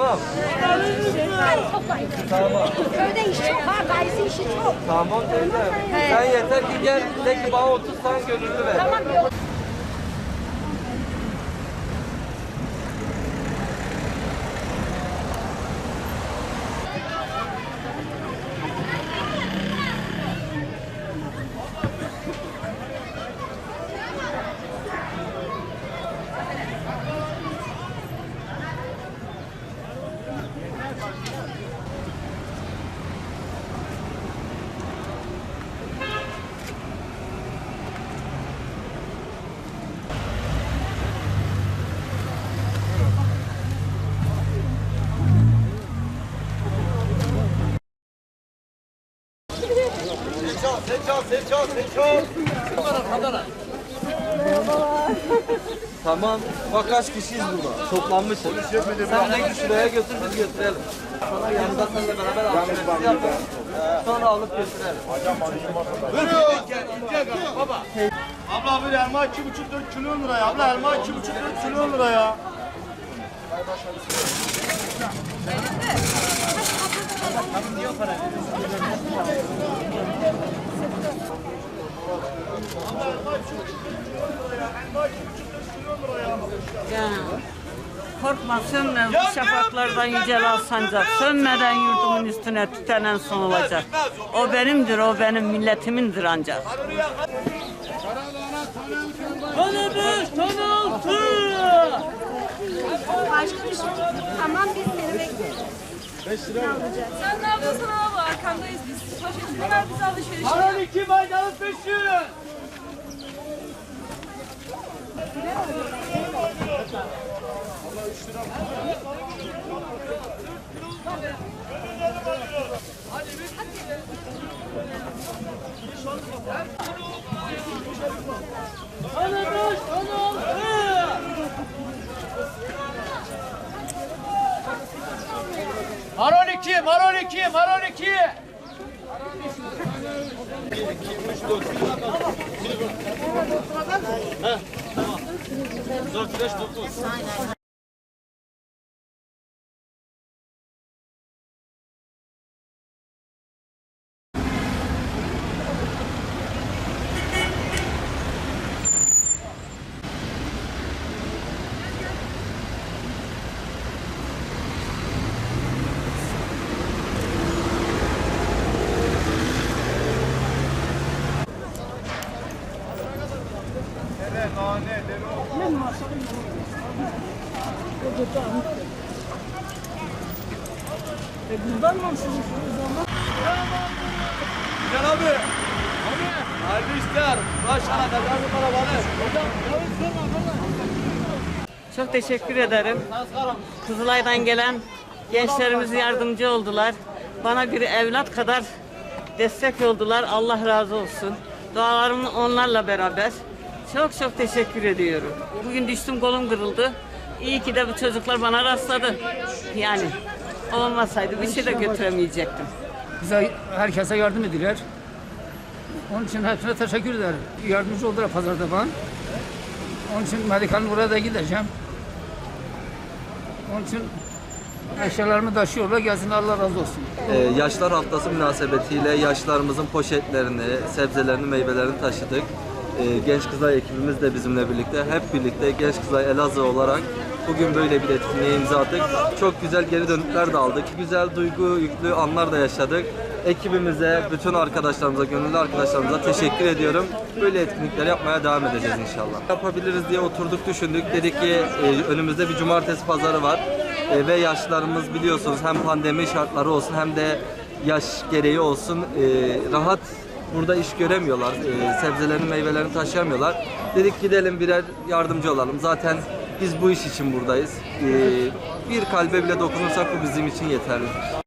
Tamam. Tamam. Köyde iş çok ha, gayesi işi çok. Tamam teyzem. Sen yeter ki gel de ki bana 30 tane gönüllü ver. Tamam yok. Tamam. Bak kaç kişiyiz burada. Toplanmışız. Sen de şuraya götür biz götürelim. Sonra yanında seninle beraber alışverişi yapalım. Sonra alıp götürelim. Abla bir elma iki buçuk dört kilo liraya. Abla elma iki buçuk dört kilo liraya. Ya, Korkma sönme bu şafaklardan yücel sancak. Sönmeden yurdumun üstüne tütenen son olacak. O benimdir, o benim milletimindir ancak. Başka bir şey. Tamam biz. Sen ne yapıyorsun abi? Arkandayız biz. Poşetini ver bize alışverişe. Paran iki faydalı peşin. Maron 12, var 12. Ha, tamam. Çok teşekkür ederim. Kızılay'dan gelen gençlerimiz yardımcı oldular. Bana bir evlat kadar destek oldular. Allah razı olsun. Dualarım onlarla beraber. Çok çok teşekkür ediyorum. Bugün düştüm kolum kırıldı. İyi ki de bu çocuklar bana rastladı. Yani olmasaydı bir şey de götüremeyecektim. bize herkese yardım ediler. Onun için hepsine teşekkür ederim. Yardımcı oldular pazarda bana. Onun için medikalin buraya da gideceğim. Onun için eşyalarımı taşıyorlar. Gelsin Allah razı olsun. Ee, Yaşlar Haftası münasebetiyle yaşlarımızın poşetlerini, sebzelerini, meyvelerini taşıdık. Ee, Genç Kızılay ekibimiz de bizimle birlikte, hep birlikte Genç Kızılay Elazığ olarak bugün böyle bir etkinliğe imza attık. Çok güzel geri dönütler de aldık. Güzel duygu yüklü anlar da yaşadık. Ekibimize, bütün arkadaşlarımıza, gönüllü arkadaşlarımıza teşekkür ediyorum. Böyle etkinlikler yapmaya devam edeceğiz inşallah. Yapabiliriz diye oturduk düşündük. Dedik ki e, önümüzde bir cumartesi pazarı var. E, ve yaşlarımız biliyorsunuz hem pandemi şartları olsun hem de yaş gereği olsun e, rahat burada iş göremiyorlar. E, sebzelerini, meyvelerini taşıyamıyorlar. Dedik gidelim birer yardımcı olalım. Zaten biz bu iş için buradayız. E, bir kalbe bile dokunursak bu bizim için yeterli.